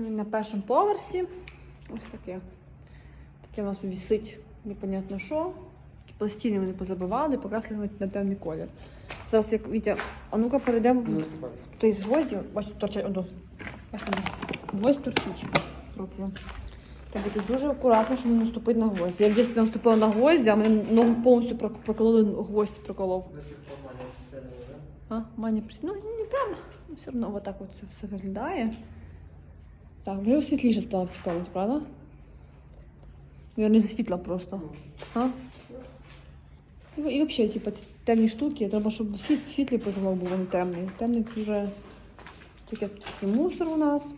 Він на першому поверсі. Ось таке. Таке у нас висить непонятно що. Такі пластини вони позабивали, покрасили на, темний колір. Зараз як Вітя, а ну-ка перейдемо. Тут є гвозді, бачите, торчать одно. Бачите, гвоздь торчить. Треба бути дуже акуратно, щоб не наступити на гвоздь. Я в дитинстві наступила на гвозді, а мене ногу повністю прокололи, гвоздь проколов. А, Маня Ну, не прямо. Ну, все одно отак от це все виглядає. Так, вже світліше стало комнаті, правда? Я не засвітла просто. А? І, взагалі, типу, темні штуки, треба, щоб всі світлі потолок був, не темний. Темний це вже таке, мусор у нас.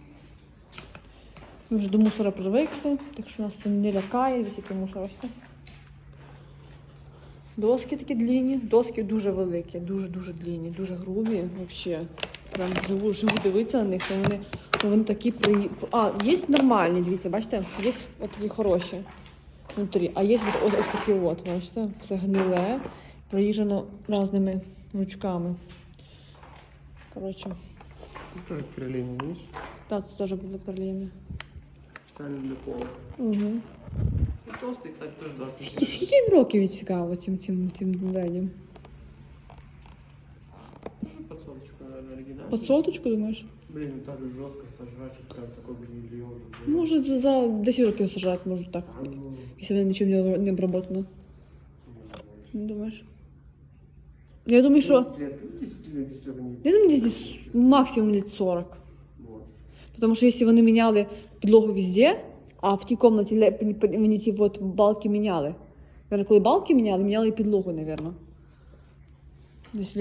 Ми вже до мусора привикли, так що нас це не лякає, який мусор. Доски такі длінні, доски дуже великі, дуже-дуже длінні, дуже грубі. Взагалі. Прям живу, живу дивитися на них, то вони, вони такі при... А, є нормальні, дивіться, бачите? Є от такі хороші внутрі, а є от, от, от такі от, бачите? Все гниле, проїжджено різними ручками. Коротше, Тоже перлина, видишь? так, це теж були перліни. Специально для пола. Угу. Ну, толстый, кстати, тоже 20 Скільки, їм років цікаво цим, цим, цим ледям? Под соточку, наверное, оригинально. Под соточку, думаєш? Блин, ну так жестко сожрать, что прям такой уже. блин. Може, за- за 10 років сажати, може так. А, ну, Якщо вони нічим не, не обработано. не знаю. Думаєш? Я думаю, що. 10 лет, ну, 10 лет, 10 лет они... Я думаю, десь максимум лет 40. Вот. Тому що якщо вони міняли підлогу везде, а в тій кімнаті ле- пі- пі- вони ті от балки міняли. Наверно, коли балки міняли, міняли і підлогу. Десь